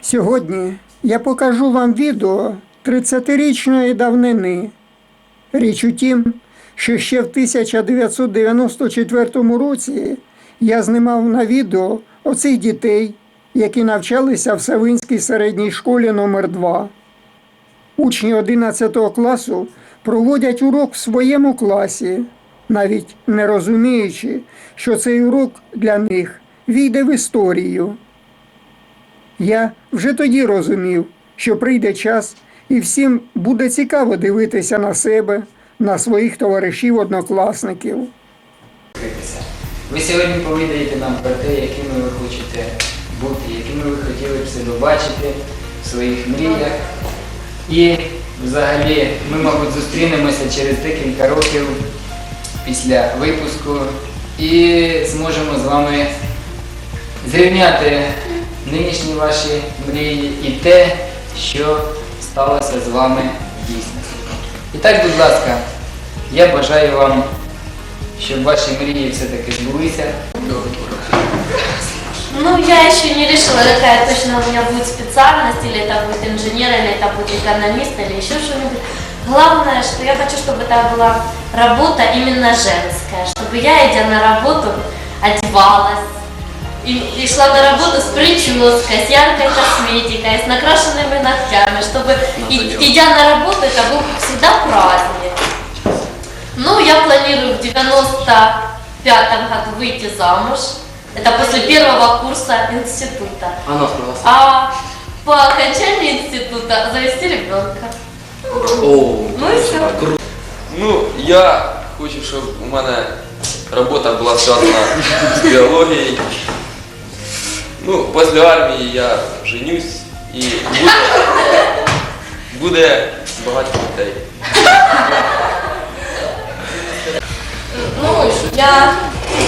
Сьогодні я покажу вам відео 30-річної давнини. Річ у тім, що ще в 1994 році я знімав на відео оцих дітей, які навчалися в Савинській середній школі номер 2 Учні 11 класу проводять урок в своєму класі, навіть не розуміючи, що цей урок для них війде в історію. Я вже тоді розумів, що прийде час, і всім буде цікаво дивитися на себе, на своїх товаришів-однокласників. Ви сьогодні повідаєте нам про те, якими ви хочете бути, якими ви хотіли б себе бачити в своїх мріях. І взагалі ми, мабуть, зустрінемося через декілька років після випуску і зможемо з вами зрівняти нинішні ваші мрії і те, що сталося з вами в дійсності. І так, будь ласка, я бажаю вам щоб ваші мрії все-таки збулися. Ну, я еще не решила, какая точно у меня будет специальность, или это будет инженер, или это будет экономист, или еще что-нибудь. Главное, что я хочу, чтобы это была работа именно женская, чтобы я, идя на работу, одевалась, и, и шла на работу с прической, с яркой косметикой, с накрашенными ногтями, чтобы, и- идя на работу, это был всегда праздник. Ну, я планирую в 95 году выйти замуж. Это после первого курса института. А нас пригласили? А по окончании института завести ребенка. О, Ну і все. круто. Ну, я хочу, щоб у мене робота була зв'язана з біологією. Ну, після армії я женюсь і буде, буде багато дітей. Ну, я,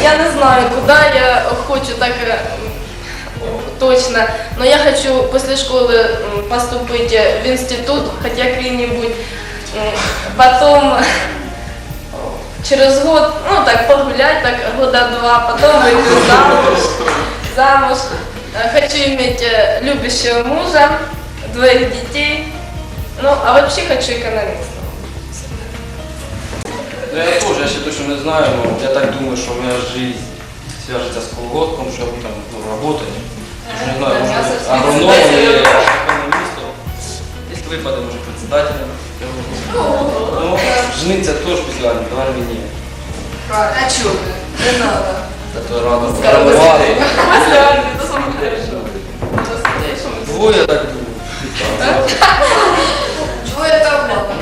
я не знаю, куда я хочу так э, точно, но я хочу после школы м, поступить в институт, хотя какой-нибудь, м, потом через год, ну так погулять, так года два, потом выйти замуж, замуж. Э, Хочу иметь э, любящего мужа, двоих детей, ну а вообще хочу экономистом. Ну, я теж, я ще точно не знаю, но я так думаю, що моя жизнь свяжется с колготком, что я буду там ну, работать. Даже не знаю, Я может, совсем агрономом не знаю. или экономистом. Если выпадет, может, председателем. Ну, жениться тоже після армії, давай мені. А чё? Не надо. Та то рано Скоро Двоє я так думаю. Там много.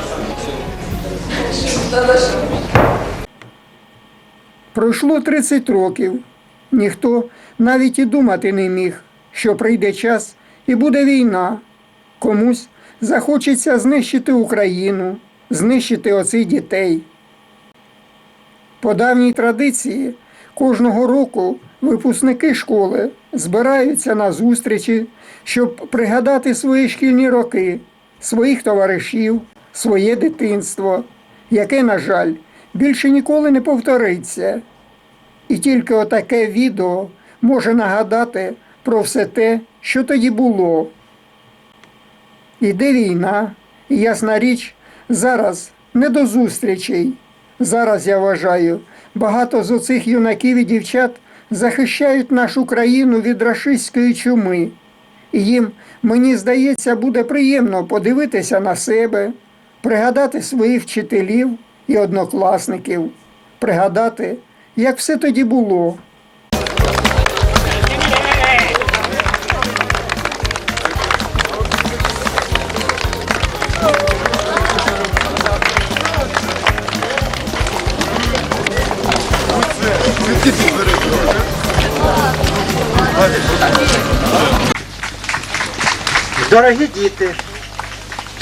Да даже. Пройшло 30 років. Ніхто навіть і думати не міг, що прийде час і буде війна. Комусь захочеться знищити Україну, знищити оцих дітей. По давній традиції кожного року випускники школи збираються на зустрічі, щоб пригадати свої шкільні роки, своїх товаришів, своє дитинство, яке, на жаль, більше ніколи не повториться. І тільки отаке відео може нагадати про все те, що тоді було. Іде війна, і ясна річ, зараз не до зустрічей. Зараз я вважаю, багато з оцих юнаків і дівчат захищають нашу країну від рашистської чуми. І їм, мені здається, буде приємно подивитися на себе, пригадати своїх вчителів і однокласників, пригадати, як все тоді було. Дорогі діти,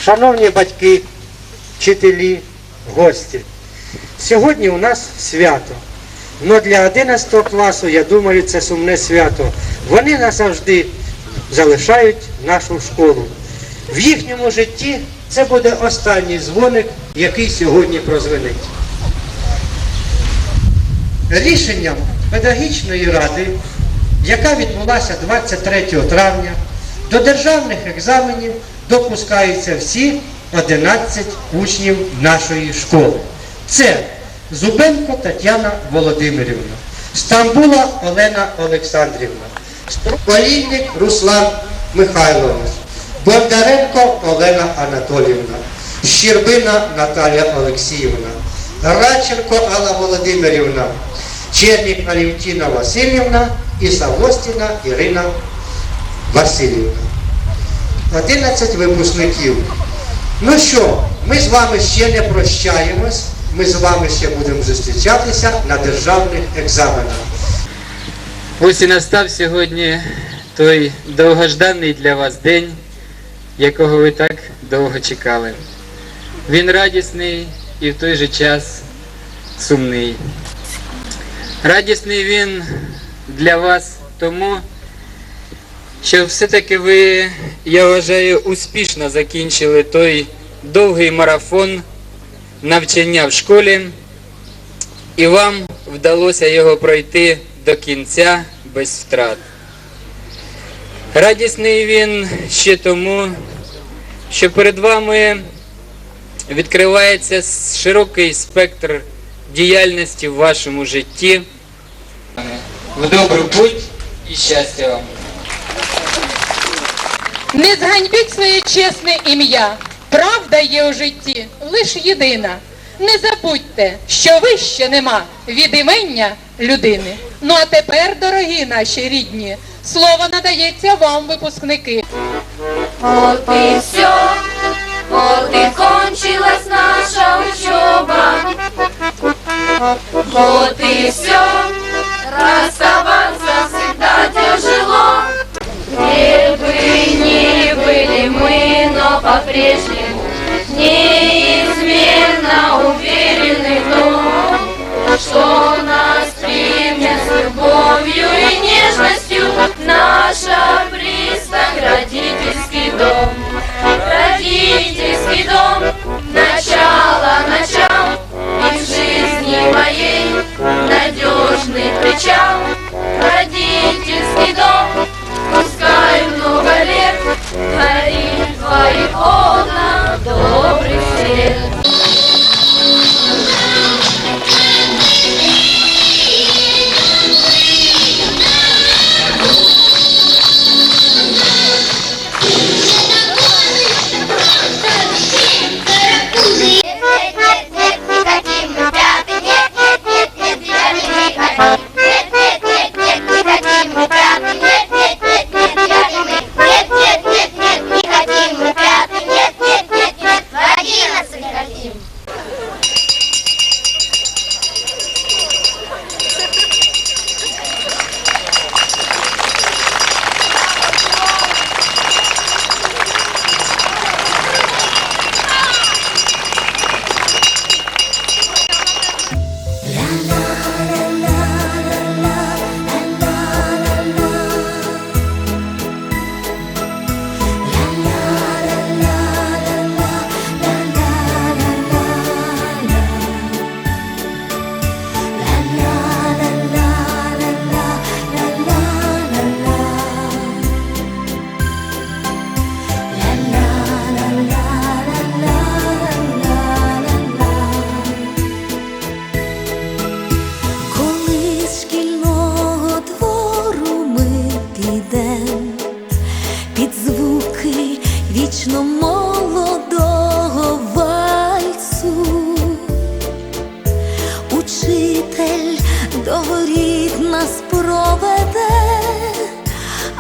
шановні батьки, вчителі, гості. Сьогодні у нас свято. Но для 11 класу, я думаю, це сумне свято. Вони назавжди залишають нашу школу. В їхньому житті це буде останній дзвоник, який сьогодні прозвенить. Рішенням педагогічної ради, яка відбулася 23 травня До державних екзаменів допускаються всі 11 учнів нашої школи. Це Зубенко Тетяна Володимирівна, Стамбула Олена Олександрівна, Олійник Руслан Михайлович, Бондаренко Олена Анатоліївна, Щербина Наталія Олексіївна, Радченко Алла Володимирівна, Чернік Алівтіна Васильівна і Савостіна Ірина Васильівна. 11 випускників. Ну що, ми з вами ще не прощаємось, ми з вами ще будемо зустрічатися на державних екзаменах. Ось і настав сьогодні той довгожданий для вас день, якого ви так довго чекали. Він радісний і в той же час сумний. Радісний він для вас тому, що все-таки ви, я вважаю, успішно закінчили той довгий марафон навчання в школі, і вам вдалося його пройти до кінця без втрат. Радісний він ще тому, що перед вами відкривається широкий спектр діяльності в вашому житті. В добру путь і щастя вам! Не зганьбіть своє чесне ім'я. Правда є у житті лиш єдина. Не забудьте, що вище нема від імення людини. Ну а тепер, дорогі наші рідні, слово надається вам, випускники. Вот и все, вот и кончилась наша учеба. Вот и все, тяжело. Где бы ни были мы, но по-прежнему неизменно уверены в том, что нас примет с любовью и нежностью наша пристань, родительский дом. Родительский дом, начало начал, и в жизни моей надежный причал.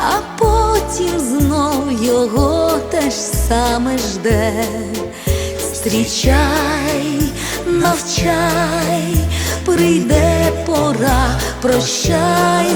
А потім знов його те ж саме жде. Зустрічай, навчай, прийде пора, прощайся,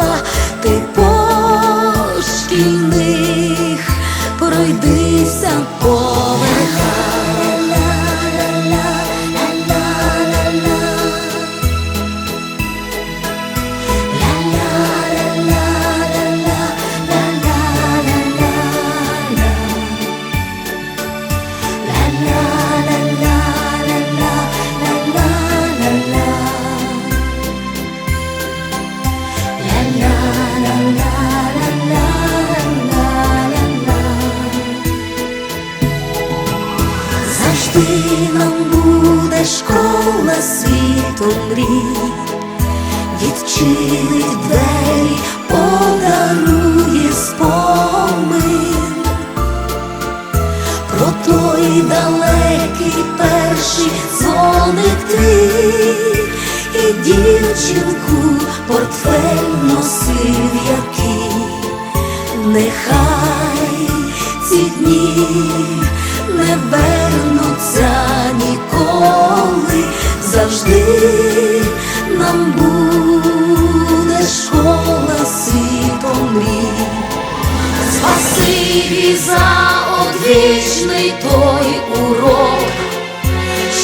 і дівчинку портфель носив який. Нехай ці дні не вернуться ніколи, завжди нам буде школа світом мрій. Спасибі за одвічний той урок,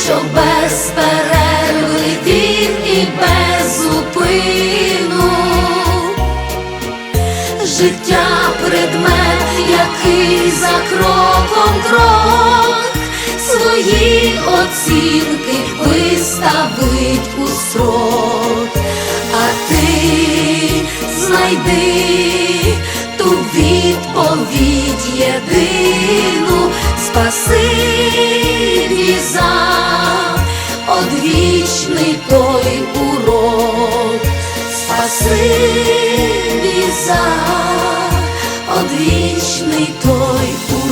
що без життя предмет, який за кроком крок. Свої оцінки виставить у срок, а ти знайди ту відповідь єдину, спасибі за одвічний той урок. Спасибі за одвічний той урок.